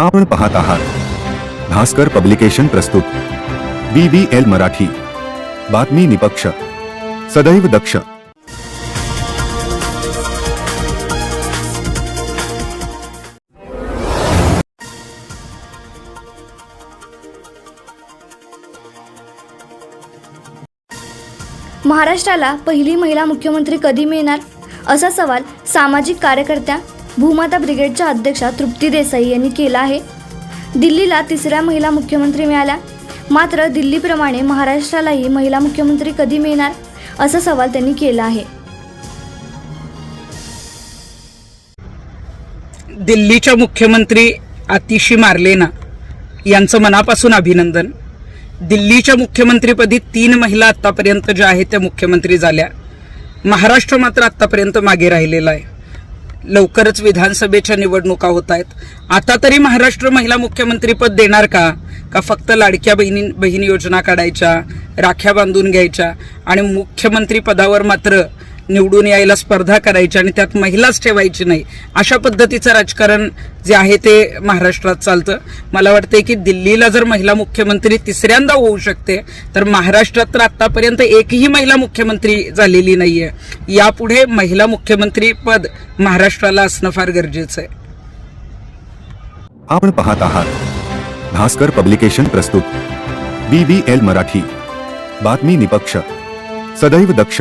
आपण पाहत आहात. भास्कर पब्लिकेशन प्रस्तुत. B B L Marathi. बातमी निपक्ष. सदैव दक्ष. महाराष्ट्राला पहिली महिला मुख्यमंत्री कधी मिळणार? असा सवाल सामाजिक कार्यकर्त्या भूमाता ब्रिगेडच्या अध्यक्षा तृप्ती देसाई यांनी केला आहे. दिल्लीला तिसऱ्या महिला मुख्यमंत्री मिळाल्या. मात्र दिल्लीप्रमाणे महाराष्ट्रालाही महिला मुख्यमंत्री कधी मिळणार? असा सवाल त्यांनी केला आहे. दिल्लीच्या मुख्यमंत्री आतिशी मार्लेना यांचं मनापासून अभिनंदन. दिल्लीच्या मुख्यमंत्रीपदी तीन महिला आत्तापर्यंत ज्या आहेत त्या मुख्यमंत्री झाल्या. महाराष्ट्र मात्र आत्तापर्यंत मागे राहिलेला आहे. लवकरच विधानसभेच्या निवडणुका होत आहेत. आता तरी महाराष्ट्र महिला मुख्यमंत्रीपद देणार का? का फक्त लाडक्या बहिणी बहीण योजना काढायच्या राख्या बांधून घ्यायच्या आणि मुख्यमंत्री पदावर मात्र निवडून यायला स्पर्धा करायची आणि त्यात महिलाच ठेवायची नाही अशा पद्धतीचं राजकारण जे आहे ते महाराष्ट्रात चालतं. मला वाटतंय की दिल्लीला जर महिला मुख्यमंत्री तिसऱ्यांदा होऊ शकते तर महाराष्ट्रात तर आतापर्यंत एकही महिला मुख्यमंत्री झालेली नाहीये. यापुढे महिला मुख्यमंत्री पद महाराष्ट्राला असणं फार गरजेचं आहे. आपण पाहत आहात. भास्कर पब्लिकेशन प्रस्तुत. B B L Marathi. बातमी निपक्ष. सदैव दक्ष.